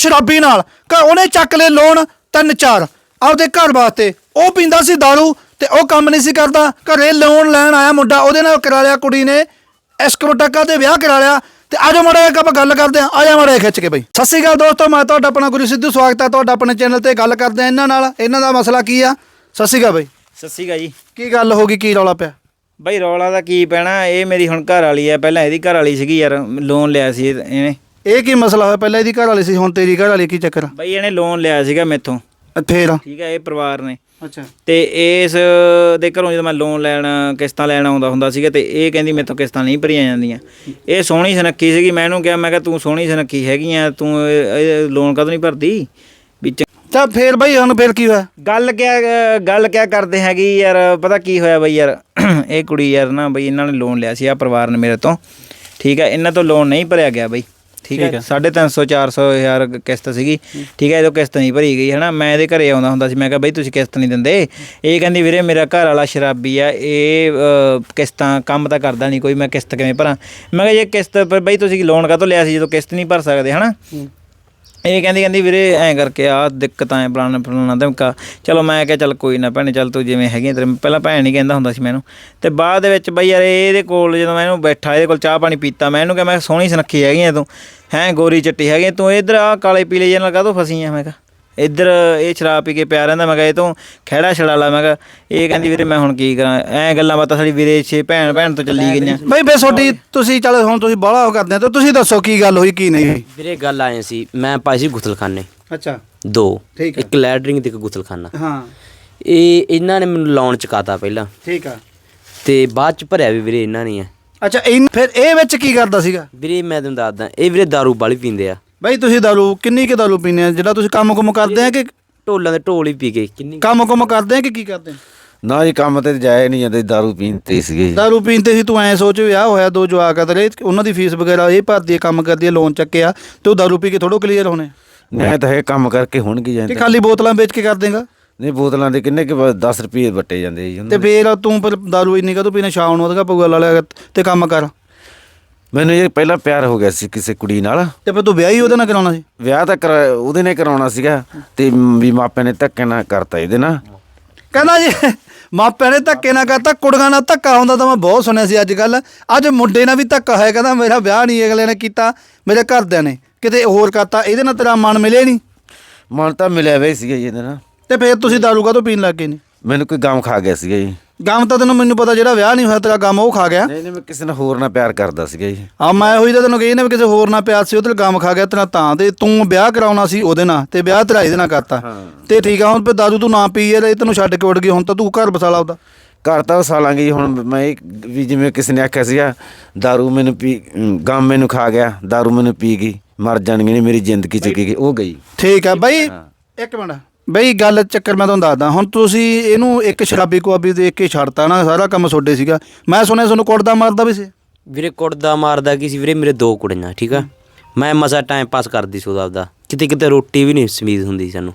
ਸ਼ਰਾਬੀ ਨਾਲ। ਘ- ਉਹਨੇ ਚੱਕ ਲਏ ਲੋਨ ਤਿੰਨ ਚਾਰ। ਆਪਦੇ ਘਰ ਵਾਸਤੇ। ਉਹ ਪੀਂਦਾ ਸੀ दारू ਤੇ ਉਹ ਕੰਮ ਨਹੀਂ ਸੀ ਕਰਦਾ। ਘਰੇ ਲੋਨ ਲੈਣ ਆਇਆ ਮੁੰਡਾ। ਉਹਦੇ ਨਾਲ ਕਰਾ ਲਿਆ ਕੁੜੀ ਨੇ। ਐਸਕੋਟਕਾ ਤੇ ਵਿਆਹ ਕਰਾ ਲਿਆ? ਤੇ ਆਜੋ ਮਾੜਾ ਜਿਹਾ ਆਪਾਂ ਗੱਲ ਕਰਦੇ ਆਂ ਆਜਾ ਮਾੜਾ ਖਿੱਚ ਕੇ ਬਈ। ਸਤਿ ਸ਼੍ਰੀ ਅਕਾਲ ਦੋਸਤੋ ਮੈਂ ਤੁਹਾਡਾ ਆਪਣਾ ਗੁਰੂ ਸਿੱਧੂ ਸਵਾਗਤ ਹੈ ਤੁਹਾਡਾ ਆਪਣੇ ਚੈਨਲ ਤੇ ਗੱਲ ਕਰਦੇ ਆਂ ਇਹਨਾਂ ਨਾਲ। ਇਹਨਾਂ ਦਾ ਮਸਲਾ ਕੀ ਆ? ਸਤਿ ਸ਼੍ਰੀ ਅਕਾਲ ਬਈ। ਸਤਿ ਸ਼੍ਰੀ ਅਕਾਲ ਜੀ। ਕੀ ਗੱਲ ਹੋ ਗਈ? ਕੀ ਰੌਲਾ ਪਿਆ? ਬਈ ਰੌਲਾ ਦਾ ਕੀ ਪੈਣਾ? ਇਹ ਮੇਰੀ ਹੁਣ ਘਰ ਵਾਲੀ ਆ ਪਹਿਲਾਂ ਇਹਦੀ ਘਰ ਵਾਲੀ ਸੀਗੀ ਯਾਰ। ਲੋਨ ਲਿਆ ਸੀ ਇਹ- ਇਹਨੇ। ਇਹ ਕੀ ਮਸਲਾ ਹੋਇਆ? ਪਹਿਲਾਂ ਇਹਦੀ ਘਰ ਵਾਲੀ ਸੀ ਹੁਣ ਤੇਰੀ ਘਰ ਵਾਲੀ ਕੀ ਚੱਕਰ ਆ? ਬਈ ਇਹਨੇ ਲੋਨ ਲਿਆ ਸੀਗਾ ਮੈਥੋਂ। ਅ, ਫੇਰ? ਠੀਕ ਹੈ ਇਹ ਪਰਿਵਾਰ ਨੇ। ਅੱਛਾ। ਤੇ ਇਸ ਦੇ ਘਰੋਂ ਜਦੋਂ ਮੈਂ ਲੋਨ ਲੈਣ ਕਿਸ਼ਤਾਂ ਲੈਣ ਆਉਂਦਾ ਹੁੰਦਾ ਸੀਗਾ ਤੇ ਇਹ ਕਹਿੰਦੀ ਮੈਥੋਂ ਕਿਸ਼ਤਾਂ ਨਹੀਂ ਭਰੀਆਂ ਜਾਂਦੀਆਂ। ਇਹ ਸੋਹਣੀ ਸੁਨੱਖੀ ਸੀਗੀ। ਮੈਂ ਇਹਨੂੰ ਕਿਹਾ ਮੈਂ ਕਿਹਾ ਤੂੰ ਸੋਹਣੀ ਸੁਨੱਖੀ ਹੈਗੀ ਆ ਤੂੰ ਇਹ ਲੋਨ ਕਦੋਂ ਨਹੀਂ ਭਰਦੀ? ਵੀ ਚ- ਤਾਂ ਫੇਰ ਬਈ ਹੁਣ ਫੇਰ ਕੀ ਹੋਇਆ? ਗੱਲ ਕਿਆ ਗੱਲ ਕਿਆ ਕਰਦੇ ਹੈਗੀ ਯਾਰ ਪਤਾ ਕੀ ਹੋਇਆ ਬਈ ਯਾਰ? ਇਹ ਕੁੜੀ ਯਾਰ ਨਾ ਬਈ ਇਹਨਾਂ ਨੇ ਲੋਨ ਲਿਆ ਸੀ ਆ ਪਰਿਵਾਰ ਨੇ ਮੇਰੇ ਤੋਂ। ਠੀਕ ਹੈ ਇਹਨਾਂ ਤੋਂ ਲੋਨ ਨਹੀਂ ਭਰਿਆ ਗਿਆ ਬਈ। ਠੀਕ ਹੈ? 350 400 ਹਜ਼ਾਰ ਕਿਸ਼ਤ ਸੀਗੀ। ਠੀਕ ਹੈ ਇਹਦੋਂ ਕਿਸ਼ਤ ਨਹੀਂ ਭਰੀ ਗਈ ਹਨਾ ਮੈਂ ਇਹਦੇ ਘਰੇ ਆਉਂਦਾ ਹੁੰਦਾ ਸੀ ਮੈਂ ਕਿਹਾ ਬਈ ਤੁਸੀਂ ਕਿਸ਼ਤ ਨਹੀਂ ਦਿੰਦੇ। ਇਹ ਕਹਿੰਦੀ ਵੀਰੇ ਮੇਰਾ ਘਰ ਵਾਲਾ ਸ਼ਰਾਬੀ ਆ ਇਹ ਕਿਸ਼ਤਾਂ ਕੰਮ ਤਾਂ ਕਰਦਾ ਨਹੀਂ ਕੋਈ ਮੈਂ ਕਿਸ਼ਤ ਕਿਵੇਂ ਭਰਾਂ? ਮੈਂ ਕਿਹਾ ਜੇ ਕਿਸ਼ਤ ਪਰ ਬਈ ਤੁਸੀਂ ਲੋਨ ਕਾਹਤੋਂ ਲਿਆ ਸੀ? ਜਦੋਂ ਕਿਸ਼ਤ ਨਹੀਂ ਭਰ ਸਕਦੇ ਹਨਾ? ਇਹ ਕਹਿੰਦੀ ਕਹਿੰਦੀ ਵੀਰੇ ਐਂ ਕਰਕੇ ਆ ਦਿੱਕਤਾਂ ਐ ਫਲਾਣਾ ਫਲਾਣਾ ਧਮਕਾ। ਚਲੋ ਮੈਂ ਕਿਹਾ ਚੱਲ ਕੋਈ ਨਾ ਭੈਣੇ ਚੱਲ ਤੂੰ ਜਿਵੇਂ ਹੈਗੀ ਆ ਤੇਰੇ ਪਹਿਲਾਂ ਭੈਣ ਹੀ ਕਹਿੰਦਾ ਹੁੰਦਾ ਸੀ ਮੈਨੂੰ। ਤੇ ਬਾਅਦ ਦੇ ਵਿੱਚ ਬਈ ਯਾਰ ਇਹਦੇ ਕੋਲ ਜਦੋਂ ਮੈਂ ਇਹਨੂੰ ਬੈਠਾ ਇਹਦੇ ਕੋਲ ਚਾਹ ਪਾਣੀ ਪੀਤਾ ਮੈਂ ਇਹਨੂੰ ਕਿਹਾ ਮੈਂ ਸੋਹਣੀ ਸੁਨੱਖੀ ਹੈਗੀ ਆ ਤੂੰ। ਹੈਂ ਗੋਰੀ ਚੱਟੀ ਹੈਗੀ ਆ, ਤੂੰ ਇਧਰ ਆ ਕਾਲੇ ਪੀਲੇ ਜਿਹੇ ਨਾਲ ਕਾਹਤੋਂ ਫਸੀ ਆ ਮੈਂ ਕਿਹਾ ਇੱਧਰ ਇਹ ਸ਼ਰਾਬ ਪੀ ਕੇ ਪਿਆ ਰਹਿੰਦਾ ਮੈਂ ਕਿਹਾ ਇਹ ਤੋਂ ਖਹਿੜਾ ਛੜਾ ਲਾ ਮੈਂ ਕਿਹਾ ਇਹ ਕਹਿੰਦੀ ਵੀਰੇ ਮੈਂ ਹੁਣ ਕੀ ਕਰਾਂ ਐਂ ਗੱਲਾਂ ਬਾਤਾਂ ਸਾਡੀ ਵੀਰੇ ਛੇ ਭੈਣ ਭੈਣ ਤੋਂ ਚੱਲੀ ਗਈਆਂ। ਬਈ ਬੇ ਤੁਹਾਡੀ ਤੁਸੀਂ ਚੱਲ ਹੁਣ ਤੁਸੀਂ ਬਾਹਲਾ ਉਹ ਕਰਦੇ ਆ ਤਾਂ ਤੁਸੀਂ ਦੱਸੋ ਕੀ ਗੱਲ ਹੋਈ ਕੀ ਨਹੀਂ ਹੋਈ? ਵੀਰੇ ਗੱਲ ਆਏ ਸੀ ਮੈਂ ਪਾਈ ਸੀ ਗੁਸਲਖਾਨੇ ਅੱਛਾ। ਦੋ। ਇੱਕ ਲੈਟਰਿੰਗ ਤੇ ਇੱਕ ਗੁਸਲਖਾਨਾ ਹਾਂ। ਇਹ ਇਹਨਾਂ ਨੇ ਮੈਨੂੰ ਲੋਨ ਚੁਕਾਤਾ ਪਹਿਲਾਂ। ਠੀਕ ਆ। ਤੇ ਬਾਅਦ ਚ ਭਰਿਆ ਵੀ ਵੀਰੇ ਇਹਨਾਂ ਨੇ ਆ ਅੱਛਾ ਇਹ ਫਿਰ ਇਹ ਵਿੱਚ ਕੀ ਕਰਦਾ ਸੀਗਾ? ਵੀਰੇ ਮੈਂ ਤੁਹਾਨੂੰ ਦੱਸਦਾ ਇਹ ਵੀਰੇ दारू ਬਾਲੀ ਪੀਂਦੇ ਆ। ਬਈ ਤੁਸੀਂ ਦਾਰੂ ਕਿੰਨੀ ਕਿ ਦਾਰੂ ਪੀਂਦੇ ਆ? ਜਿਹੜਾ ਤੁਸੀਂ ਕੰਮ ਕੁਮ ਕਰਦੇ ਆ ਕਿ ਢੋਲਾਂ ਦੇ ਢੋਲ ਹੀ ਪੀ ਗਏ ਕਿੰਨੀ ਕੰਮ ਕੁਮ ਕਰਦੇ ਆ ਕਿ ਕੀ ਕਰਦੇ ਆ? ਨਾ ਜੀ ਕੰਮ ਤੇ ਜਾਏ ਨਹੀਂ ਜਾਂਦੇ ਦਾਰੂ ਪੀਣ ਤੇ ਸੀਗੇ ਜੀ। ਦਾਰੂ ਪੀਂਦੇ ਸੀ ਤੂੰ ਐ ਸੋਚ ਵਿਆਹ ਹੋਇਆ ਦੋ ਜਵਾਕ ਆ ਤੇਰੇ ਉਹਨਾਂ ਦੀ ਫੀਸ ਵਗੈਰਾ ਇਹ ਭਰਦੀ ਆ ਕੰਮ ਕਰਦੀ ਆ ਲੋਨ ਚੱਕਿਆ ਤੇ ਉਹ ਦਾਰੂ ਪੀ ਕੇ ਥੋੜੋ ਕਲੀਅਰ ਹੋਣੇ। ਮੈਂ ਤਾਂ ਇਹ ਕੰਮ ਕਰਕੇ ਹੁਣ ਕੀ ਜਾਂਦੇ ਖਾਲੀ ਬੋਤਲਾਂ ਵੇਚ ਕੇ ਕਰ ਦੇਂਗਾ? ਨਹੀਂ ਬੋਤਲਾਂ ਦੇ ਕਿੰਨੇ ਕਿ 10 ਰੁਪਏ ਵੱਟੇ ਜਾਂਦੇ ਜੀ ਉਹਨਾਂ ਤੇ ਦੇ। ਫੇਰ ਤੂੰ ਪਰ ਦਾਰੂ ਇੰਨੀ ਕਦੋਂ ਪੀਣਾ ਸ਼ਾਮ ਨੂੰ ਉਹਦਾ ਪਊਗਾ ਲਾ ਲਿਆ ਤੇ ਕੰਮ ਕਰ। ਮੈਨੂੰ ਇਹ ਪਹਿਲਾਂ ਪਿਆਰ ਹੋ ਗਿਆ ਸੀ ਕਿਸੇ ਕੁੜੀ ਨਾਲ। ਤੇ ਫਿਰ ਤੂੰ ਵਿਆਹ ਹੀ ਉਹਦੇ ਨਾਲ ਕਰਾਉਣਾ ਸੀ? ਵਿਆਹ ਤਾਂ ਕਰਾ- ਉਹਦੇ ਨੇ ਕਰਾਉਣਾ ਸੀਗਾ। ਤੇ ਵੀ ਮਾਪਿਆਂ ਨੇ ਧੱਕੇ ਨਾਲ ਕਰਤਾ ਇਹਦੇ ਨਾਲ। ਕਹਿੰਦਾ ਜੀ ਮਾਪਿਆਂ ਨੇ ਧੱਕੇ ਨਾ ਕਰਤਾ ਕੁੜੀਆਂ ਨਾਲ ਧੱਕਾ ਹੁੰਦਾ ਤਾਂ ਮੈਂ ਬਹੁਤ ਸੁਣਿਆ ਸੀ ਅੱਜ ਕੱਲ ਅੱਜ ਮੁੰਡੇ ਨਾਲ ਵੀ ਧੱਕਾ ਹੋਇਆ ਕਹਿੰਦਾ ਮੇਰਾ ਵਿਆਹ ਨਹੀਂ ਅਗਲੇ ਨੇ ਕੀਤਾ ਮੇਰੇ ਘਰਦਿਆਂ ਨੇ। ਕਿਤੇ ਹੋਰ ਕਰਤਾ ਇਹਦੇ ਨਾਲ ਤੇਰਾ ਮਨ ਮਿਲੇ ਨਹੀਂ। ਮਨ ਤਾਂ ਮਿਲਿਆ ਵੇ ਸੀਗਾ ਜੀ ਇਹਦੇ ਨਾਲ। ਤੇ ਫੇਰ ਤੁਸੀਂ ਦਾਰੂ ਕਾਹਤੋਂ ਪੀਣ ਲੱਗ ਗਏ ਨੇ? ਮੈਨੂੰ ਕੋਈ ਗਮ ਖਾ ਗਿਆ ਸੀਗਾ ਜੀ। ਗਮ ਤਾਂ ਤੈਨੂੰ ਮੈਨੂੰ ਪਤਾ ਜਿਹੜਾ ਵਿਆਹ ਨਹੀਂ ਹੋਇਆ ਤੇਰਾ ਗਮ ਉਹ ਖਾ ਗਿਆ। ਨਹੀਂ ਨਹੀਂ ਮੈਂ ਕਿਸੇ ਨਾਲ ਹੋਰ ਨਾਲ ਪਿਆਰ ਕਰਦਾ ਸੀਗਾ ਜੀ। ਆ ਮੈਂ ਹੋਈ ਤਾਂ ਤੈਨੂੰ ਕਹੀ ਨਾ ਵੀ ਕਿਸੇ ਹੋਰ ਨਾਲ ਪਿਆਰ ਸੀ ਉਹ ਤੇ ਗਮ ਖਾ ਗਿਆ ਤੇਰਾ ਤਾਂ ਤੇ ਤੂੰ ਵਿਆਹ ਕਰਾਉਣਾ ਸੀ ਉਹਦੇ ਨਾਲ ਤੇ ਵਿਆਹ ਤੇਰਾ ਇਹਦੇ ਨਾਲ ਕਰਤਾ। ਤੇ ਠੀਕ ਆ ਹੁਣ ਫੇ ਦਾਰੂ ਤੂੰ ਨਾ ਪੀ ਇਹ ਤੈਨੂੰ ਛੱਡ ਕੇ ਉੱਡ ਗਈ ਹੁਣ ਤਾਂ ਤੂੰ ਘਰ ਬਸਾ ਲਾ ਉਹਦਾ। ਘਰ ਤਾਂ ਵਸਾਲਾਂਗੇ ਜੀ ਹੁਣ ਮੈਂ ਇਹ ਵੀ ਜਿਵੇਂ ਕਿਸੇ ਨੇ ਆਖਿਆ ਸੀਗਾ ਦਾਰੂ ਮੈਨੂੰ ਪੀ ਗਮ ਮੈਨੂੰ ਖਾ ਗਿਆ ਦਾਰੂ ਮੈਨੂੰ ਪੀ ਗਈ ਮਰ ਜਾਣਗੇ ਨਹੀਂ ਮੇਰੀ ਜ਼ਿੰਦਗੀ ਚ ਕੀ ਉਹ ਗਈ। ਠੀਕ ਆ ਬਾਈ ਇੱਕ ਮਿੰਟ। ਬਈ ਗੱਲ ਚੱਕਰ ਮੈਂ ਤੁਹਾਨੂੰ ਦੱਸਦਾ ਹੁਣ ਤੁਸੀਂ ਇਹਨੂੰ ਇੱਕ ਸ਼ਰਾਬੀ ਕੁਆਬੀ ਦੇਖ ਕੇ ਛੱਡਤਾ ਨਾ ਸਾਰਾ ਕੰਮ ਛੋਡੇ ਸੀਗਾ। ਮੈਂ ਸੁਣਿਆ ਤੁਹਾਨੂੰ ਕੁੱਟਦਾ ਮਾਰਦਾ ਵੀ ਸੀ? ਵੀਰੇ ਕੁੱਟਦਾ ਮਾਰਦਾ ਕੀ ਸੀ? ਵੀਰੇ ਮੇਰੇ ਦੋ ਕੁੜੀਆਂ ਠੀਕ ਆ? ਮੈਂ ਮਸਾ ਟਾਈਮ ਪਾਸ ਕਰਦੀ ਸੀ ਉਹਦਾ ਆਪਦਾ। ਕਿਤੇ ਕਿਤੇ ਰੋਟੀ ਵੀ ਨਹੀਂ ਸਮੀਦ ਹੁੰਦੀ ਸਾਨੂੰ।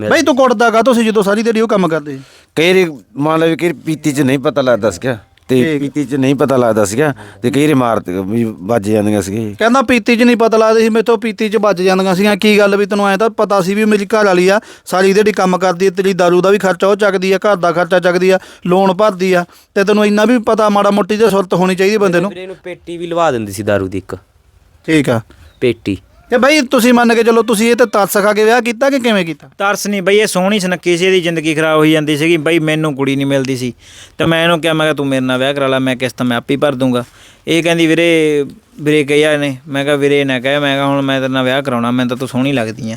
ਮੇਰਾ- ਬਈ ਤੂੰ ਕੁੱਟਦਾ ਕਾ ਤੁਸੀਂ ਜਦੋਂ ਸਾਰੀ ਦਿਹਾੜੀ ਉਹ ਕੰਮ ਕਰਦੇ ਸੀ? ਕਈ ਵਾਰੀ ਮੰਨ ਲਓ ਵੀ ਕਈ ਵਾਰੀ ਪੀਤੀ ਚ ਨਹੀਂ ਪਤਾ ਲੱਗਦਾ ਸੀਗਾ। ਤੇ ਪੀਤੀ ਚ ਨਹੀਂ ਪਤਾ ਲੱਗਦਾ ਸੀਗਾ ਤੇ ਕਈ ਵਾਰੀ ਮਾਰ ਵੀ ਵੱਜ ਜਾਂਦੀਆਂ ਸੀਗੇ। ਕਹਿੰਦਾ ਪੀਤੀ 'ਚ ਨਹੀਂ ਪਤਾ ਲੱਗਦਾ ਸੀ ਮੇਥੋਂ ਪੀਤੀ 'ਚ ਵੱਜ ਜਾਂਦੀਆਂ ਸੀਗੀਆਂ। ਕੀ ਗੱਲ ਵੀ ਤੈਨੂੰ ਐ ਤਾਂ ਪਤਾ ਸੀ ਵੀ ਮੇਰੀ ਘਰ ਵਾਲੀ ਆ ਸਾਰੀ ਦਿਹਾੜੀ ਕੰਮ ਕਰਦੀ ਆ ਤੇਰੀ ਦਾਰੂ ਦਾ ਵੀ ਖਰਚਾ ਉਹ ਚੱਕਦੀ ਆ ਘਰ ਦਾ ਖਰਚਾ ਚੱਕਦੀ ਆ ਲੋਨ ਭਰਦੀ ਆ। ਤੇ ਤੈਨੂੰ ਇੰਨਾ ਵੀ ਪਤਾ ਮਾੜਾ ਮੋਟੀ ਜਿਹੀ ਸੁਰਤ ਹੋਣੀ ਚਾਹੀਦੀ ਬੰਦੇ ਨੂੰ। ਵੀਰੇ ਇਹਨੂੰ ਪੇਟੀ ਵੀ ਲਵਾ ਦਿੰਦੀ ਸੀ दारू ਦੀ ਇੱਕ। ਠੀਕ ਆ। ਪੇਟੀ। ਤੇ ਬਈ ਤੁਸੀਂ ਮੰਨ ਕੇ ਚਲੋ ਤੁਸੀਂ ਇਹ ਤੇ ਤਰਸ ਖਾ ਕੇ ਵਿਆਹ ਕੀਤਾ ਕਿ ਕਿਵੇਂ ਕੀਤਾ? ਤਰਸ ਨਹੀਂ ਬਈ, ਇਹ ਸੋਹਣੀ ਸੁਨੱਖੀ ਸੀ, ਇਹਦੀ ਜ਼ਿੰਦਗੀ ਖਰਾਬ ਹੋਈ ਜਾਂਦੀ ਸੀਗੀ। ਬਈ ਮੈਨੂੰ ਕੁੜੀ ਨਹੀਂ ਮਿਲਦੀ ਸੀ। ਤੇ ਮੈਂ ਇਹਨੂੰ ਕਿਹਾ, ਮੈਂ ਕਿਹਾ ਤੂੰ ਮੇਰੇ ਨਾਲ ਵਿਆਹ ਕਰਾ ਲੈ, ਮੈਂ ਕਿਸ਼ਤ ਮੈਂ ਆਪੇ ਭਰ ਦੂੰਗਾ। ਇਹ ਕਹਿੰਦੀ, ਵੀਰੇ ਵੀਰੇ ਕਿਹਾ ਇਹਨੇ ਮੈਂ ਕਿਹਾ ਵੀਰੇ ਨਾ ਕਹੇ ਮੈਂ ਕਿਹਾ ਹੁਣ ਮੈਂ ਤੇਰੇ ਨਾਲ ਵਿਆਹ ਕਰਾਉਣਾ ਮੈਂ ਤਾਂ ਤੂੰ ਸੋਹਣੀ ਲੱਗਦੀ ਆ।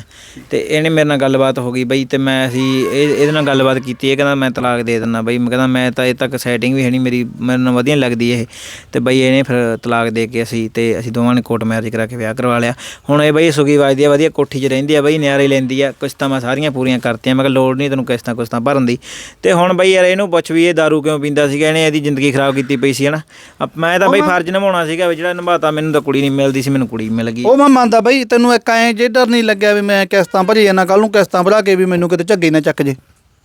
ਤੇ ਇਹਨੇ ਮੇਰੇ ਨਾਲ ਗੱਲਬਾਤ ਹੋ ਗਈ ਬਈ ਤੇ ਮੈਂ ਅਸੀਂ ਇਹ ਇਹਦੇ ਨਾਲ ਗੱਲਬਾਤ ਕੀਤੀ ਇਹ ਕਹਿੰਦਾ ਮੈਂ ਤਲਾਕ ਦੇ ਦਿੰਦਾ ਬਈ ਮੈਂ ਕਹਿੰਦਾ ਮੈਂ ਤਾਂ ਇਹ ਤੱਕ ਸੈਟਿੰਗ ਵੀ ਹੈ ਨਹੀਂ ਮੇਰੀ ਮੈਨੂੰ ਵਧੀਆ ਨੀ ਲੱਗਦੀ ਇਹ। ਤੇ ਬਈ ਇਹਨੇ ਫਿਰ ਤਲਾਕ ਦੇ ਕੇ ਅਸੀਂ ਤੇ ਅਸੀਂ ਦੋਵਾਂ ਨੇ ਕੋਰਟ ਮੈਰਿਜ ਕਰਾ ਕੇ ਵਿਆਹ ਕਰਵਾ ਲਿਆ। ਹੁਣ ਇਹ ਬਈ ਸੁਗੀ ਵੱਜਦੀ ਆ ਵਧੀਆ ਕੋਠੀ 'ਚ ਰਹਿੰਦੀ ਆ ਬਈ ਨਿਆਰੇ ਲੈਂਦੀ ਆ ਕਿਸ਼ਤਾਂ ਮੈਂ ਸਾਰੀਆਂ ਪੂਰੀਆਂ ਕਰਤੀਆਂ ਮੈਂ ਕਿਹਾ ਲੋੜ ਨਹੀਂ ਤੈਨੂੰ ਕਿਸ਼ਤਾਂ ਕੁਸ਼ਤਾਂ ਭਰਨ ਦੀ। ਤੇ ਹੁਣ ਬਈ ਯਾਰ ਇਹਨੂੰ ਪੁੱਛ ਵੀ ਇਹ दारू ਕਿਉਂ ਪੀਂਦਾ ਸੀਗਾ ਇਹਨੇ ਇਹਦੀ ਜ਼ਿੰਦਗੀ ਖਰਾਬ ਕੀਤੀ ਪਈ ਸੀ ਹਨਾ। ਮੈਂ ਤਾਂ ਬਈ ਫਰਜ਼ ਨਿਭਾਉਣਾ ਸੀਗਾ ਵੀ ਜਿਹੜਾ ਨਿਭਾਤਾ ਮੈਨੂੰ ਤਾਂ ਕੁੜੀ ਨਹੀਂ ਮਿਲਦੀ ਸੀ ਮੈਨੂੰ ਕੁੜੀ ਮਿਲ ਗਈ। ਉਹ ਮੈਂ ਮੰਨਦਾ ਬਈ ਤੈਨੂੰ ਇੱਕ ਐ ਜੇ ਡਰ ਨਹੀਂ ਲੱਗਿਆ ਵੀ ਮੈਂ ਕਿਸ਼ਤਾਂ ਭਰੀ ਜਾਣਾ ਕੱਲ ਨੂੰ ਕਿਸ਼ਤਾਂ ਭਰਾ ਕੇ ਵੀ ਮੈਨੂੰ ਕਿਤੇ ਝੱਗੇ ਨਾ ਚੱਕ ਜੇ।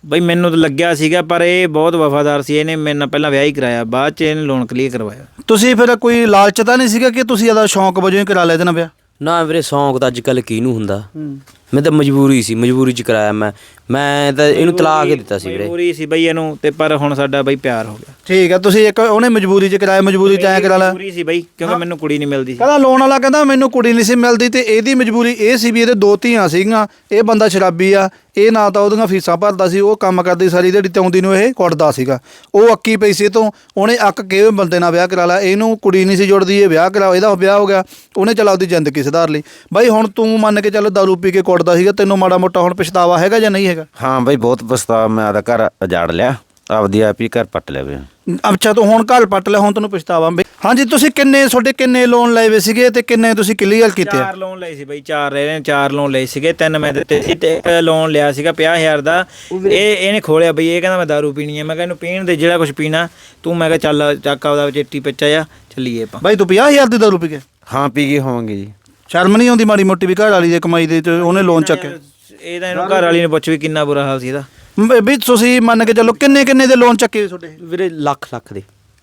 ਬਈ ਮੈਨੂੰ ਤਾਂ ਲੱਗਿਆ ਸੀਗਾ ਪਰ ਇਹ ਬਹੁਤ ਵਫਾਦਾਰ ਸੀ ਇਹਨੇ ਮੇਰੇ ਨਾਲ ਪਹਿਲਾਂ ਵਿਆਹ ਹੀ ਕਰਾਇਆ ਬਾਅਦ 'ਚ ਇਹਨੇ ਲੋਨ ਕਲੀਅਰ ਕਰਵਾਇਆ। ਤੁਸੀਂ ਫਿਰ ਕੋਈ ਲਾਲਚ ਤਾਂ ਨਹੀਂ ਸੀਗਾ ਕਿ ਤੁਸੀਂ ਇਹਦਾ ਸ਼ੌਂਕ ਵਜੋਂ ਹੀ ਕਰਾ ਲਿਆ ਇਹਦੇ ਨਾਲ ਵਿਆਹ? ਨਾ ਵੀਰੇ ਸ਼ੌਂਕ ਤਾਂ ਅੱਜ ਕੱਲ ਕਿਹਨੂੰ ਹੁੰਦਾ? ਮੈਂ ਤਾਂ ਮਜਬੂਰੀ ਸੀ ਮਜਬੂਰੀ ਚ ਕਰਾਇਆ ਮੈਂ। ਮੈਂ ਤਾਂ ਇਹਨੂੰ ਤਲਾਕ ਹੀ ਦਿੱਤਾ ਸੀ ਵੀਰੇ। ਮਜਬੂਰੀ ਸੀ ਬਈ ਇਹਨੂੰ ਤੇ ਪਰ ਹੁਣ ਸਾਡਾ ਬਈ ਪਿਆਰ ਹੋ ਗਿਆ। ਠੀਕ ਹੈ ਤੁਸੀਂ ਇੱਕ ਉਹਨੇ ਮਜਬੂਰੀ 'ਚ ਕਰਾਇਆ ਮਜਬੂਰੀ 'ਚ ਐਂ ਕਰਾ ਲਾ। ਮਜਬੂਰੀ ਸੀ ਬਈ ਕਿਉਂਕਿ ਮੈਨੂੰ ਕੁੜੀ ਨਹੀਂ ਮਿਲਦੀ ਸੀ। ਕਹਿੰਦਾ ਲੋਨ ਵਾਲਾ ਕਹਿੰਦਾ ਮੈਨੂੰ ਕੁੜੀ ਨਹੀਂ ਸੀ ਮਿਲਦੀ ਤੇ ਇਹਦੀ ਮਜਬੂਰੀ ਇਹ ਸੀ ਵੀ ਇਹਦੇ ਦੋ ਧੀਆਂ ਸੀਗੀਆਂ ਇਹ ਬੰਦਾ ਸ਼ਰਾਬੀ ਆ ਇਹ ਨਾ ਤਾਂ ਉਹਦੀਆਂ ਫੀਸਾਂ ਭਰਦਾ ਸੀ, ਉਹ ਕੰਮ ਕਰਦੀ ਸਾਰੀ ਦਿਹਾੜੀ ਤੇ ਆਉਂਦੀ ਨੂੰ ਇਹ ਕੁੱਟਦਾ ਸੀਗਾ। ਉਹ ਅੱਕੀ ਪਈ ਸੀ ਇਹ ਤੋਂ ਉਹਨੇ ਅੱਕ ਕੇ ਬੰਦੇ ਨਾਲ ਵਿਆਹ ਕਰਾ ਲਿਆ। ਇਹਨੂੰ ਕੁੜੀ ਨਹੀਂ ਸੀ ਜੁੜਦੀ, ਇਹ ਵਿਆਹ ਕਰਾ, ਇਹਦਾ ਵਿਆਹ ਹੋ ਗਿਆ। ਉਹਨੇ ਚਲਾ ਉਹਦੀ ਜ਼ਿੰਦਗੀ ਸੁਧਾਰ ਲਈ। ਬਾਈ, ਹੁਣ ਤੂੰ ਮੰਨ ਕੇ ਚੱਲ ਦਾਰੂ ਪੀ ਕੇ ਕੁੱਟਦਾ ਸੀਗਾ, ਤੈਨੂੰ ਮਾੜਾ ਮੋਟਾ ਹੁਣ ਪਛਤਾਵਾ ਹੈਗਾ ਜਾਂ ਨਹੀਂ ਹੈਗਾ? ਹਾਂ ਬਾਈ, ਬਹੁਤ ਪਛਤਾਵਾ, ਮੈਂ ਆਦਾ ਘਰ ਉਜਾੜ ਲਿਆ। ਆਪਦੀ ਆਪ ਹੀ ਘਰ ਪੱਟ ਲਿਆ ਵੇ। ਅੱਛਾ ਤੂੰ ਹੁਣ ਘਰ ਪੱਟ ਲਿਆ ਹੁਣ ਤੈਨੂੰ ਪਛਤਾਵਾ ਬਈ ਹਾਂਜੀ ਤੁਸੀਂ ਕਿੰਨੇ ਤੁਹਾਡੇ ਕਿੰਨੇ ਲੋਨ ਲਏ ਵੇ ਸੀਗੇ ਤੇ ਕਿੰਨੇ ਤੁਸੀਂ ਕਲੀਅਰ ਕੀਤੇ? ਆ? ਚਾਰ ਲੋਨ ਲਏ ਸੀ ਬਈ ਚਾਰ ਰਹੇ ਨੇ ਚਾਰ ਲੋਨ ਲਏ ਸੀਗੇ ਤਿੰਨ ਮੈਂ ਦਿੱਤੇ ਸੀ ਤੇ ਇੱਕ ਲੋਨ ਲਿਆ ਸੀਗਾ 50000 ਦਾ। ਇਹ ਇਹਨੇ ਖੋਲਿਆ ਬਈ ਇਹ ਕਹਿੰਦਾ ਮੈਂ ਦਾਰੂ ਪੀਣੀ ਹੈ ਮੈਂ ਕਿਹਾ ਇਹਨੂੰ ਪੀਣ ਦੇ ਜਿਹੜਾ ਕੁਝ ਪੀਣਾ ਤੂੰ ਮੈਂ ਕਿਹਾ ਚੱਲ ਚੱਕ ਆਪਦਾ ਚਿੱਟੀ ਪੱਚਾ ਆ ਚੱਲੀਏ ਆਪਾਂ। ਬਾਈ ਤੂੰ 50000 ਦੀ ਦਾਰੂ ਪੀ ਕੇ? ਹਾਂ ਪੀ ਗਏ ਹੋਵਾਂਗੇ ਜੀ। ਸ਼ਰਮ ਨਹੀਂ ਆਉਂਦੀ ਮਾੜੀ ਮੋਟੀ ਵੀ ਘਰ ਵਾਲੀ ਦੀ ਕਮਾਈ ਦੇ ਤੇ ਉਹਨੇ ਲੋਨ ਚੱਕਿਆ ਇਹ ਤਾਂ ਇਹਨੂੰ ਘਰ ਵਾਲੀ ਨੇ ਪੁੱਛ ਵੀ ਕਿੰਨਾ ਬੁਰਾ ਹਾਲ ਸੀ ਇਹਦਾ। ਮ- ਵੀ ਤੁਸੀਂ ਮੰਨ ਕੇ ਚੱਲੋ ਕਿੰਨੇ ਕਿੰਨੇ ਦੇ ਲੋਨ ਚੱਕੇ ਤੁਹਾਡੇ? ਵੀਰੇ ਲੱਖ ਲੱਖ ਦੇ।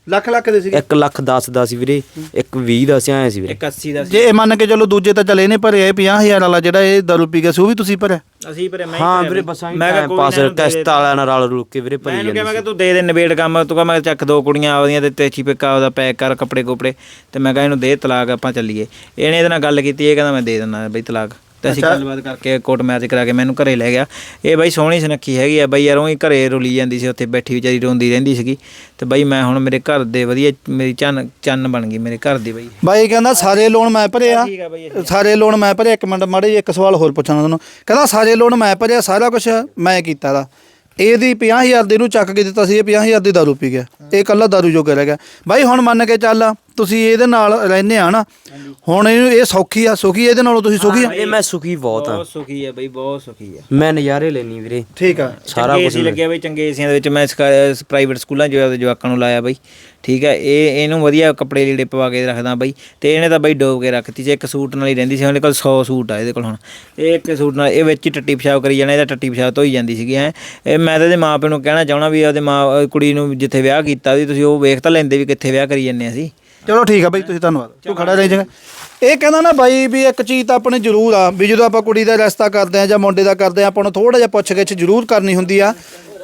ਲੱਖ ਲੱਖ ਦੇ ਸੀਗੇ? 1 ਲੱਖ 10 ਦਾ ਸੀ ਵੀਰੇ। ਇੱਕ 20 ਦਾ ਸੀ ਆਇਆ ਸੀ ਵੀਰੇ। ਇੱਕ 80 ਦਾ ਸੀ। ਜੇ ਇਹ ਮੰਨ ਕੇ ਚੱਲੋ ਦੂਜੇ ਤਾਂ ਚੱਲ ਇਹਨੇ ਭਰਿਆ ਇਹ 50000 ਵਾਲਾ ਜਿਹੜਾ ਇਹ ਦਾਰੂ ਪੀ ਗਿਆ ਸੀ ਉਹ ਵੀ ਤੁਸੀਂ ਭਰਿਆ? ਅਸੀਂ ਪਰ ਮੈਂ ਹੀ ਹਾਂ ਭਰਿਆ ਵੀਰੇ। ਬਸਾਂ ਮੈਂ ਕਿਹਾ ਟਾਈਮ ਕੋਈ ਪਾਸ ਨਾ ਇਹਨੂੰ ਦੇ ਦੇ। ਕਿਸ਼ਤ ਵਾਲਿਆਂ ਨਾਲ ਰਲ ਰੁਲ ਕੇ ਵੀਰੇ ਮੈਂ ਭਰੀ ਇਹਨੂੰ ਕਿਹਾ ਮੈਂ ਜਾਂਦੀ ਕਿਹਾ ਤੂੰ ਦੇ ਦੇ ਨਵੇੜ ਕੰਮ ਤੂੰ ਕਹ ਮੈਂ ਚੱਕ ਦੋ ਕੁੜੀਆਂ ਆਉਂਦੀਆਂ ਤੇ ਤੇਚੀ ਪਿੱਕਾ ਉਹਦਾ ਪੈਕ ਕਰ ਕੱਪੜੇ ਕੋਪੜੇ ਤੇ ਮੈਂ ਕਿਹਾ ਇਹਨੂੰ ਦੇ ਤਲਾਕ ਆਪਾਂ ਚੱਲੀਏ। ਇਹਨੇ ਇਹਦੇ ਨਾਲ ਗੱਲ ਕੀਤੀ ਇਹ ਕਹਿੰਦਾ ਮੈਂ ਦੇ ਦਿੰਦਾ ਬਈ ਤਲਾਕ। ਤੇ ਅਸੀਂ ਗੱਲਬਾਤ ਕਰਕੇ ਕੋਰਟ ਮੈਚ ਕਰਾ ਕੇ ਮੈਨੂੰ ਘਰੇ ਲੈ ਗਿਆ। ਇਹ ਬਾਈ ਸੋਹਣੀ ਸੁਨੱਖੀ ਹੈਗੀ ਆ ਬਾਈ ਯਾਰ ਉਹ ਹੀ ਘਰੇ ਰੁਲੀ ਜਾਂਦੀ ਸੀ ਉੱਥੇ ਬੈਠੀ ਵਿਚਾਰੀ ਰੋਂਦੀ ਰਹਿੰਦੀ ਸੀਗੀ। ਤੇ ਬਾਈ ਮੈਂ ਹੁਣ ਮੇਰੇ ਘਰ ਦੇ ਵਧੀਆ ਮੇਰੀ ਚੰਨ ਚੰਨ ਬਣ ਗਈ ਮੇਰੇ ਘਰ ਦੀ ਬਾਈ। ਬਾਈ ਕਹਿੰਦਾ ਸਾਰੇ ਲੋਨ ਮੈਂ ਭਰਿਆ। ਠੀਕ ਆ ਬਾਈ ਸਾਰੇ ਲੋਨ ਮੈਂ ਭਰਿਆ ਇੱਕ ਮਿੰਟ ਮਾੜੇ ਜਿਹੇ ਇੱਕ ਸਵਾਲ ਹੋਰ ਪੁੱਛਣਾ ਤੁਹਾਨੂੰ। ਕਹਿੰਦਾ ਸਾਰੇ ਲੋਨ ਮੈਂ ਭਰਿਆ ਸਾਰਾ ਕੁਝ ਮੈਂ ਕੀਤਾ ਦਾ ਇਹਦੀ 50000 ਦੇ ਨੂੰ ਚੱਕ ਕੇ ਦਿੱਤਾ ਸੀ ਇਹ 50000 ਦੀ ਦਾਰੂ ਪੀ ਗਿਆ। ਇਹ ਕੱਲਾ ਦਾਰੂ ਜੋਗਾ ਰਹਿ ਗਿਆ। ਬਾਈ ਹੁਣ ਮੰਨ ਕੇ ਚੱਲ ਤੁਸੀਂ ਇਹਦੇ ਨਾਲ ਰਹਿੰਦੇ ਆ ਨਾ ਹੁਣ ਇਹਨੂੰ ਇਹ ਸੌਖੀ ਆ ਸੁਖੀ ਇਹਦੇ ਨਾਲੋਂ ਤੁਸੀਂ ਸੁਖੀ ਆ? ਇਹ ਮੈਂ ਸੁਖੀ ਬਹੁਤ ਆ। ਬਹੁਤ ਸੁਖੀ ਹੈ ਬਾਈ ਬਹੁਤ ਸੁਖੀ ਹੈ ਮੈਂ ਨਜ਼ਾਰੇ ਲੈਣੀ ਵੀਰੇ। ਠੀਕ ਆ। ਸਾਰਾ ਕੁਝ ਲੱਗਿਆ ਬਈ ਚੰਗੇ ਏਸੀਆਂ ਦੇ ਵਿੱਚ। ਮੈਂ ਪ੍ਰਾਈਵੇਟ ਸਕੂਲਾਂ ਆਪਦੇ ਜਵਾਕਾਂ ਨੂੰ ਲਾਇਆ ਬਈ। ਠੀਕ ਹੈ ਇਹ ਇਹਨੂੰ ਵਧੀਆ ਕੱਪੜੇ ਲੀੜੇ ਪਵਾ ਕੇ ਰੱਖਦਾ ਬਈ। ਤੇ ਇਹਨੇ ਤਾਂ ਬਈ ਡੋਬ ਕੇ ਰੱਖਤੀ ਸੀ ਇੱਕ ਸੂਟ ਨਾਲ ਹੀ ਰਹਿੰਦੀ ਸੀ ਉਹਦੇ ਕੋਲ 100 ਸੂਟ ਆ ਇਹਦੇ ਕੋਲ ਹੁਣ। ਇਹ ਇੱਕ ਸੂਟ ਨਾਲ ਇਹ ਵਿੱਚ ਹੀ ਟੱਟੀ ਪਿਸ਼ਾਬ ਕਰੀ ਜਾਣਾ ਇਹਦਾ ਟੱਟੀ ਪਿਸ਼ਾਬ ਧੋਈ ਜਾਂਦੀ ਸੀਗੀ ਹੈ। ਇਹ ਮੈਂ ਤਾਂ ਇਹਦੇ ਮਾਪਿਆਂ ਨੂੰ ਕਹਿਣਾ ਚਾਹਣਾ ਵੀ ਉਹਦੇ ਮਾਂ ਕੁੜੀ ਨੂੰ ਜਿੱਥੇ ਵਿਆਹ ਕੀਤਾ ਵੀ ਤੁਸੀਂ ਉਹ ਵੇਖ ਤਾਂ ਲੈਂਦੇ ਵੀ ਕਿੱਥੇ ਵਿਆਹ ਕਰੀ ਜੰਨੇ ਅਸੀਂ। ਚਲੋ ਠੀਕ ਆ ਬਾਈ, ਤੁਸੀਂ ਧੰਨਵਾਦ। ਤੂੰ ਖੜਾ ਰਹੀ ਜਗਾ ਇਹ ਕਹਿੰਦਾ ਨਾ ਬਾਈ ਵੀ ਇੱਕ ਚੀਜ਼ ਤਾਂ ਆਪਣੇ ਜ਼ਰੂਰ ਆ, ਵੀ ਜਦੋਂ ਆਪਾਂ ਕੁੜੀ ਦਾ ਰਿਸ਼ਤਾ ਕਰਦੇ ਆ ਜਾਂ ਮੁੰਡੇ ਦਾ ਕਰਦੇ ਆ ਆਪਾਂ ਨੂੰ ਥੋੜਾ ਜਿਹਾ ਪੁੱਛ ਗਿੱਛ ਜ਼ਰੂਰ ਕਰਨੀ ਹੁੰਦੀ ਆ।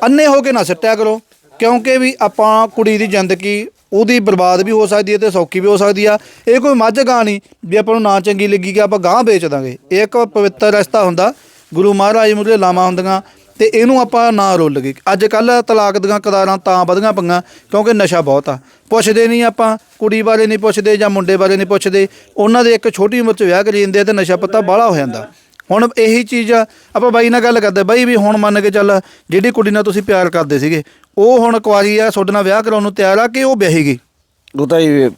ਅੰਨੇ ਹੋ ਕੇ ਨਾ ਸਿੱਟਿਆ ਕਰੋ, ਕਿਉਂਕਿ ਵੀ ਆਪਾਂ ਕੁੜੀ ਦੀ ਜ਼ਿੰਦਗੀ ਉਹਦੀ ਬਰਬਾਦ ਵੀ ਹੋ ਸਕਦੀ ਹੈ ਤੇ ਸੌਖੀ ਵੀ ਹੋ ਸਕਦੀ ਆ। ਇਹ ਕੋਈ ਮੱਝ ਗਾਂ ਨਹੀਂ ਵੀ ਆਪਾਂ ਨੂੰ ਨਾ ਚੰਗੀ ਲੱਗੀ ਕਿ ਆਪਾਂ ਗਾਂ ਵੇਚ ਦਾਂਗੇ। ਇਹ ਇੱਕ ਪਵਿੱਤਰ ਰਸਤਾ ਹੁੰਦਾ, ਗੁਰੂ ਮਹਾਰਾਜ ਮੁਰੇ ਲਾਵਾਂ ਹੁੰਦੀਆਂ ਤੇ ਇਹਨੂੰ ਆਪਾਂ ਨਾ ਰੋਲ ਗਏ। ਅੱਜ ਕੱਲ ਤਲਾਕ ਦੀਆਂ ਕਦਾਰਾਂ ਤਾਂ ਵਧੀਆਂ ਪਈਆਂ, ਕਿਉਂਕਿ ਨਸ਼ਾ ਬਹੁਤ ਆ। ਪੁੱਛਦੇ ਨਹੀਂ ਆਪਾਂ ਕੁੜੀ ਬਾਰੇ ਨਹੀਂ ਪੁੱਛਦੇ ਜਾਂ ਮੁੰਡੇ ਬਾਰੇ ਨਹੀਂ ਪੁੱਛਦੇ। ਉਹਨਾਂ ਦੇ ਇੱਕ ਛੋਟੀ ਉਮਰ 'ਚ ਵਿਆਹ ਕਰੀ ਜਾਂਦੇ ਆ ਤੇ ਨਸ਼ਾ ਪੱਤਾ ਬਾਹਲਾ ਹੋ ਜਾਂਦਾ। ਹੁਣ ਇਹੀ ਚੀਜ਼ ਆ ਆਪਾਂ ਬਾਈ ਨਾਲ ਗੱਲ ਕਰਦੇ ਬਾਈ ਵੀ ਹੁਣ ਮੰਨ ਕੇ ਚੱਲ ਜਿਹੜੀ ਕੁੜੀ ਨਾਲ ਤੁਸੀਂ ਪਿਆਰ ਕਰਦੇ ਸੀਗੇ ਉਹ ਹੁਣ ਕੁਆਰੀ ਆ ਤੁਹਾਡੇ ਨਾਲ ਵਿਆਹ ਕਰਾਉਣ ਨੂੰ ਤਿਆਰ ਆ ਕਿ ਉਹ ਵਿਆਹੀ ਗਈ? ਉਹ ਤਾਂ ਹੀ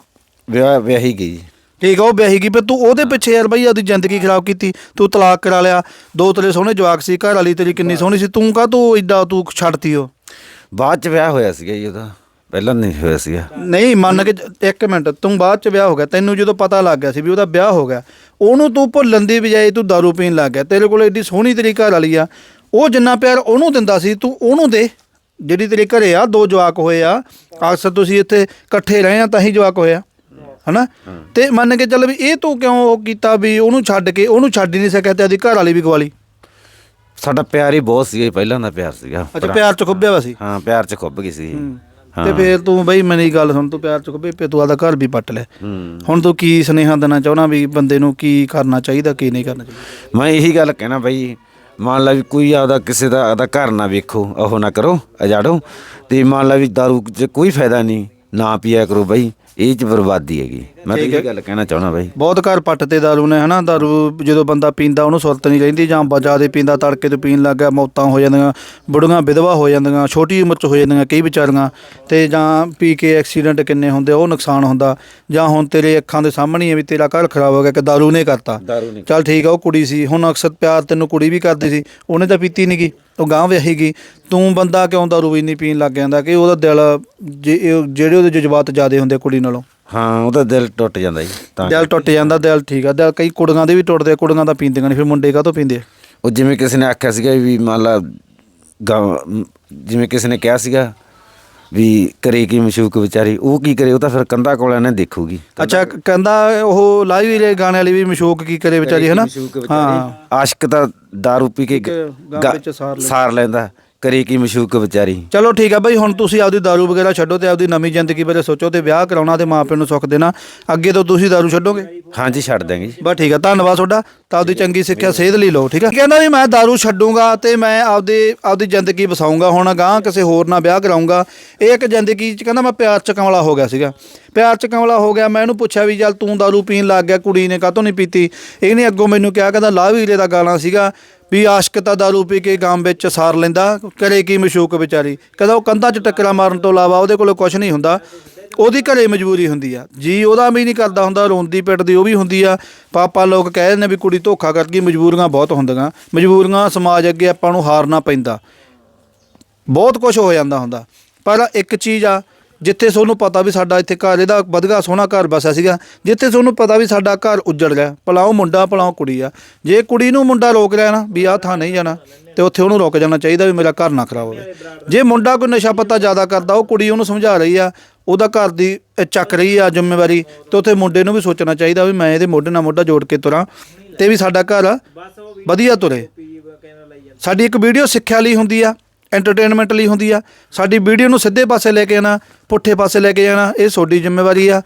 ਵਿਆਹ ਵਿਆਹੀ ਗਈ ਠੀਕ ਆ ਉਹ ਵਿਆਹੀ ਗਈ। ਪਰ ਤੂੰ ਉਹਦੇ ਪਿੱਛੇ ਯਾਰ ਬਈ ਆਪਦੀ ਜ਼ਿੰਦਗੀ ਖਰਾਬ ਕੀਤੀ। ਤੂੰ ਤਲਾਕ ਕਰਾ ਲਿਆ। ਦੋ ਤੇਰੇ ਸੋਹਣੇ ਜਵਾਕ ਸੀ ਘਰ ਵਾਲੀ ਤੇਰੀ ਕਿੰਨੀ ਸੋਹਣੀ ਸੀ। ਤੂੰ ਕਾ ਤੂੰ ਏਡਾ ਤੂੰ ਛੱਡਤੀ ਉਹ? ਬਾਅਦ ਚ ਵਿਆਹ ਹੋਇਆ ਸੀਗਾ ਜੀ ਉਹਦਾ। ਪਹਿਲਾਂ ਨਹੀਂ ਹੋਇਆ ਸੀਗਾ। ਨਹੀਂ ਮੰਨ ਕੇ ਇੱਕ ਮਿੰਟ ਤੂੰ ਬਾਅਦ ਚ ਵਿਆਹ ਹੋ ਗਿਆ ਤੈਨੂੰ ਜਦੋਂ ਪਤਾ ਲੱਗ ਗਿਆ ਸੀ ਵੀ ਉਹਦਾ ਵਿਆਹ ਹੋ ਗਿਆ ਉਹਨੂੰ ਤੂੰ ਭੁੱਲਣ ਦੀ ਬਜਾਏ ਤੂੰ दारू ਪੀਣ ਲੱਗ ਗਿਆ। ਤੇਰੇ ਕੋਲ ਏਡੀ ਸੋਹਣੀ ਤੇਰੀ ਘਰ ਵਾਲੀ ਆ ਉਹ ਜਿੰਨਾ ਪਿਆਰ ਉਹਨੂੰ ਦਿੰਦਾ ਸੀ ਤੂੰ ਉਹਨੂੰ ਦੇ। ਜਿਹੜੀ ਤੇਰੇ ਘਰੇ ਆ ਦੋ ਜਵਾਕ ਹੋਏ ਆ ਅਕਸਰ ਤੁਸੀਂ ਇੱਥੇ ਇਕੱਠੇ ਰਹੇ ਆ ਤਾਂ ਹੀ ਜਵਾਕ ਹੋਏ ਆ। ਹਨਾ? ਤੇ ਮੰਨ ਕੇ ਚੱਲ ਵੀ ਇਹ ਤੂੰ ਕਿਉਂ ਉਹ ਕੀਤਾ ਵੀ ਉਹਨੂੰ ਛੱਡ ਕੇ ਉਹਨੂੰ ਛੱਡ ਹੀ ਨਹੀਂ ਸਕਿਆ ਤੇ ਆਦੀ ਘਰ ਵਾਲੀ ਵੀ ਗਵਾਲੀ ਸਾਡਾ ਪਿਆਰ ਹੀ ਬਹੁਤ ਜੀ, ਪਹਿਲਾਂ ਦਾ ਪਿਆਰ ਸੀਗਾ। ਅੱਛਾ ਪਿਆਰ ਚ ਖੁੱਬਿਆ ਵਾ ਸੀ। ਹਾਂ ਪਿਆਰ ਚ ਖੁੱਭ ਗਈ ਸੀ। ਤੇ ਫੇਰ ਤੂੰ ਬਈ ਮੇਰੀ ਗੱਲ ਸੁਣ ਤੂੰ ਪਿਆਰ ਚ ਖੁੱਬੇ ਪੇ ਤੂੰ ਆਦਾ ਘਰ ਵੀ ਪੱਟ ਲੈ। ਹੁਣ ਤੂੰ ਕੀ ਸੁਨੇਹਾ ਦੇਣਾ ਚਾਹਣਾ ਵੀ ਬੰਦੇ ਨੂੰ ਕੀ ਕਰਨਾ ਚਾਹੀਦਾ ਕੀ ਨਹੀਂ ਕਰਨਾ ਚਾਹੀਦਾ? ਮੈਂ ਇਹੀ ਗੱਲ ਕਹਿਣਾ ਬਈ ਮੰਨ ਲਾ ਵੀ ਕੋਈ ਆਪਦਾ ਕਿਸੇ ਦਾ ਆਪਦਾ ਘਰ ਨਾ ਵੇਖੋ ਉਹ ਨਾ ਕਰੋ ਅਜਾੜੋ। ਤੇ ਮੰਨ ਲਾ ਵੀ ਦਾਰੂ ਚ ਕੋਈ ਫਾਇਦਾ ਨਹੀਂ ਨਾ ਪੀਆ ਕਰੋ ਬਈ। ਇਹ ਚ ਬਰਬਾਦੀ ਹੈਗੀ। ਮੈਂ ਤਾਂ ਇਹ ਗੱਲ ਕਹਿਣਾ ਚਾਹਣਾ ਬਈ। ਬਹੁਤ ਘਰ ਪੱਟ ਤੇ ਦਾਰੂ ਨੇ ਹਨਾ ਦਾਰੂ ਜਦੋਂ ਬੰਦਾ ਪੀਂਦਾ ਉਹਨੂੰ ਸੁਰਤ ਨਹੀਂ ਰਹਿੰਦੀ ਜਾਂ ਜ਼ਿਆਦਾ ਪੀਂਦਾ ਤੜਕੇ ਤੋਂ ਪੀਣ ਲੱਗ ਗਿਆ ਮੌਤਾਂ ਹੋ ਜਾਂਦੀਆਂ ਬੁੜੀਆਂ ਵਿਧਵਾ ਹੋ ਜਾਂਦੀਆਂ ਛੋਟੀ ਉਮਰ 'ਚ ਹੋ ਜਾਂਦੀਆਂ ਕਈ ਵਿਚਾਰੀਆਂ ਤੇ ਜਾਂ ਪੀ ਕੇ ਐਕਸੀਡੈਂਟ ਕਿੰਨੇ ਹੁੰਦੇ ਉਹ ਨੁਕਸਾਨ ਹੁੰਦਾ। ਜਾਂ ਹੁਣ ਤੇਰੇ ਅੱਖਾਂ ਦੇ ਸਾਹਮਣੇ ਹੀ ਵੀ ਤੇਰਾ ਘਰ ਖਰਾਬ ਹੋ ਗਿਆ ਕਿ ਦਾਰੂ ਨੇ ਕਰਤਾ। ਚੱਲ ਠੀਕ ਆ ਉਹ ਕੁੜੀ ਸੀ ਹੁਣ ਅਕਸਰ ਪਿਆਰ ਤੈਨੂੰ ਕੁੜੀ ਵੀ ਕਰਦੀ ਸੀ ਉਹਨੇ ਤਾਂ ਪੀਤੀ ਨਹੀਂ ਗੀ ਉਹ ਗਾਂ ਵਿਆਹੀ ਗਈ ਤੂੰ ਬੰਦਾ ਕਿਉਂ ਦਾਰੂ ਇੰਨੀ ਪੀਣ ਲੱਗ ਜਾਂਦਾ ਕਿ ਉਹਦਾ ਦਿਲ ਜਿਹੜੇ ਉਹਦੇ ਜਜ਼ਬਾਤ ਜ਼ਿਆਦੇ ਹੁੰਦੇ ਕੁੜੀ ਨਾਲੋਂ। ਹਾਂ ਉਹਦਾ ਦਿਲ ਟੁੱਟ ਜਾਂਦਾ ਜੀ ਤਾਂ ਦਿਲ ਟੁੱਟ ਜਾਂਦਾ ਦਿਲ ਠੀਕ ਆ। ਦਿਲ ਕਈ ਕੁੜੀਆਂ ਦੇ ਵੀ ਟੁੱਟਦੇ ਕੁੜੀਆਂ ਤਾਂ ਪੀਂਦੀਆਂ ਨਹੀਂ ਫਿਰ ਮੁੰਡੇ ਕਾਹਤੋਂ ਪੀਂਦੇ ਆ? ਉਹ ਜਿਵੇਂ ਕਿਸੇ ਨੇ ਆਖਿਆ ਸੀਗਾ ਵੀ ਮੰਨ ਲਾ ਜਿਵੇਂ ਕਿਸੇ ਨੇ ਕਿਹਾ ਸੀਗਾ ਵੀ ਕਰੇ ਕੀ ਮਸ਼ੂਕ ਵਿਚਾਰੀ ਉਹ ਕੀ ਕਰੇ ਉਹ ਤਾਂ ਫਿਰ ਕੰਧਾ ਕੋਲਿਆਂ ਨੇ ਦੇਖੂਗੀ। ਅੱਛਾ ਕਹਿੰਦਾ ਉਹ ਲਾਈਵ ਵੀਰੇ ਗਾਣੇ ਵਾਲੀ ਵੀ ਮਸ਼ੂਕ ਕੀ ਕਰੇ ਵਿਚਾਰੀ ਹੈ ਨਾ ਹਾਂ। ਆਸ਼ਕ ਤਾਂ दारू ਪੀ ਕੇ ਗਾਂ ਗਾ- ਵਿੱਚ ਸਾਰ ਲੈਂਦਾ। ਸਾਰ ਲੈਂਦਾ ਕਰੇ ਕੀ ਮਸ਼ੂਕ ਵਿਚਾਰੀ ਚਲੋ ਠੀਕ ਆ ਬਈ ਹੁਣ ਤੁਸੀਂ ਆਪਦੀ दारू ਵਗੈਰਾ ਛੱਡੋ ਤੇ ਆਪਦੀ ਨਵੀਂ ਜ਼ਿੰਦਗੀ ਬਾਰੇ ਸੋਚੋ ਤੇ ਵਿਆਹ ਕਰਾਉਣਾ ਤੇ ਮਾਪਿਆਂ ਨੂੰ ਸੁੱਖ ਦੇਣਾ ਅੱਗੇ ਤੋਂ ਤੁਸੀਂ दारू ਛੱਡੋਗੇ ਹਾਂਜੀ ਛੱਡ ਦਾਂਗੇ ਜੀ ਬਸ ਠੀਕ ਆ ਧੰਨਵਾਦ ਤੁਹਾਡਾ ਤਾਂ ਆਪਦੀ ਚੰਗੀ ਸਿੱਖਿਆ ਸੇਧ ਲਈ ਲਓ ਠੀਕ ਆ ਕਹਿੰਦਾ ਵੀ ਮੈਂ दारू ਛੱਡੂੰਗਾ ਤੇ ਮੈਂ ਆਪਦੀ ਆਪਦੀ ਜ਼ਿੰਦਗੀ ਬਸਾਉਂਗਾ ਹੁਣ ਗਾਂ ਕਿਸੇ ਹੋਰ ਨਾਲ ਵਿਆਹ ਕਰਾਉਂਗਾ ਇਹ ਇੱਕ ਜ਼ਿੰਦਗੀ ਚ ਕਹਿੰਦਾ ਮੈਂ ਪਿਆਰ ਚ ਕਮਲਾ ਹੋ ਗਿਆ ਸੀਗਾ ਪਿਆਰ ਚ ਕਮਲਾ ਹੋ ਗਿਆ ਮੈਂ ਇਹਨੂੰ ਪੁੱਛਿਆ ਵੀ ਚੱਲ ਤੂੰ दारू ਪੀਣ ਲੱਗ ਗਿਆ ਕੁੜੀ ਨੇ ਕਾਹਤੋਂ ਨਹੀਂ ਪੀਤੀ ਇਹਨੇ ਅੱਗੋਂ ਮੈਨੂੰ ਕਿਹਾ ਕਹਿੰਦਾ ਲਾਹ ਵੀਰੇ ਦਾ ਗਾਣਾ ਸੀਗਾ ਵੀ ਆਸ਼ਕ ਤਾਂ दारू ਪੀ ਕੇ ਗਾਮ ਵਿੱਚ ਸਾਰ ਲੈਂਦਾ ਕਰੇ ਕੀ ਮਸ਼ੂਕ ਵਿਚਾਰੀ? ਕਹਿੰਦਾ ਉਹ ਕੰਧਾਂ 'ਚ ਟੱਕਰਾ ਮਾਰਨ ਤੋਂ ਇਲਾਵਾ ਉਹਦੇ ਕੋਲ ਕੁਝ ਨਹੀਂ ਹੁੰਦਾ। ਉਹਦੀ ਘਰੇ ਮਜਬੂਰੀ ਹੁੰਦੀ ਆ। ਜੀ ਉਹਦਾ ਵੀ ਨਹੀਂ ਕਰਦਾ ਹੁੰਦਾ ਰੋਂਦੀ ਪਿੱਟਦੀ ਉਹ ਵੀ ਹੁੰਦੀ ਆ। ਪਾਪਾ ਲੋਕ ਕਹਿ ਦਿੰਦੇ ਵੀ ਕੁੜੀ ਧੋਖਾ ਕਰ ਗਈ ਮਜਬੂਰੀਆਂ ਬਹੁਤ ਹੁੰਦੀਆਂ। ਮਜਬੂਰੀਆਂ ਸਮਾਜ ਅੱਗੇ ਆਪਾਂ ਨੂੰ ਹਾਰਨਾ ਪੈਂਦਾ। ਬਹੁਤ ਕੁਝ ਹੋ ਜਾਂਦਾ ਹੁੰਦਾ। ਪਰ ਇੱਕ ਚੀਜ਼ ਆ ਜਿੱਥੇ ਤੁਹਾਨੂੰ ਪਤਾ ਵੀ ਸਾਡਾ ਇੱਥੇ ਘਰ, ਇਹਦਾ ਵਧਗਾ ਸੋਹਣਾ ਘਰ ਬਸਿਆ ਸੀਗਾ, ਜਿੱਥੇ ਤੁਹਾਨੂੰ ਪਤਾ ਵੀ ਸਾਡਾ ਘਰ ਉੱਜੜ ਗਿਆ। ਭਲਾ ਉਹ ਮੁੰਡਾ, ਭਲਾ ਉਹ ਕੁੜੀ ਆ। ਜੇ ਕੁੜੀ ਨੂੰ ਮੁੰਡਾ ਰੋਕ ਲਿਆ ਨਾ ਵੀ ਆਹ ਥਾਂ ਨਹੀਂ ਜਾਣਾ, ਤੇ ਉੱਥੇ ਉਹਨੂੰ ਰੁਕ ਜਾਣਾ ਚਾਹੀਦਾ ਵੀ ਮੇਰਾ ਘਰ ਨਾ ਖਰਾਬ ਹੋਵੇ। ਜੇ ਮੁੰਡਾ ਕੋਈ ਨਸ਼ਾ ਪੱਤਾ ਜ਼ਿਆਦਾ ਕਰਦਾ, ਉਹ ਕੁੜੀ ਉਹਨੂੰ ਸਮਝਾ ਰਹੀ ਆ, ਉਹਦਾ ਘਰ ਦੀ ਚੱਕ ਰਹੀ ਆ ਜ਼ਿੰਮੇਵਾਰੀ, ਤੇ ਉੱਥੇ ਮੁੰਡੇ ਨੂੰ ਵੀ ਸੋਚਣਾ ਚਾਹੀਦਾ ਵੀ ਮੈਂ ਇਹਦੇ ਮੋਢੇ ਨਾਲ ਮੋਢਾ ਜੋੜ ਕੇ ਤੁਰਾਂ, ਤੇ ਵੀ ਸਾਡਾ ਘਰ ਵਧੀਆ ਤੁਰੇ। ਸਾਡੀ ਇੱਕ ਵੀਡੀਓ ਸਿੱਖਿਆ ਲਈ ਹੁੰਦੀ ਆ। ਐਂਟਰਟੇਨਮੈਂਟ ਲਈ ਹੁੰਦੀ ਆ। ਸਾਡੀ ਵੀਡੀਓ ਨੂੰ ਸਿੱਧੇ ਪਾਸੇ ਲੈ ਕੇ ਆਣਾ, ਪੁੱਠੇ ਪਾਸੇ ਲੈ ਕੇ ਜਾਣਾ, ਇਹ ਤੁਹਾਡੀ ਜ਼ਿੰਮੇਵਾਰੀ ਆ।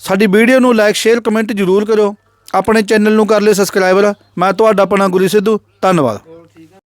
ਸਾਡੀ ਵੀਡੀਓ ਨੂੰ ਲਾਈਕ ਸ਼ੇਅਰ ਕਮੈਂਟ ਜ਼ਰੂਰ ਕਰੋ ਆਪਣੇ ਚੈਨਲ ਨੂੰ ਕਰ ਲਿਓ ਸਬਸਕ੍ਰਾਈਬਰ ਮੈਂ ਤੁਹਾਡਾ ਆਪਣਾ ਗੁਰੀ ਸਿੱਧੂ। ਧੰਨਵਾਦ।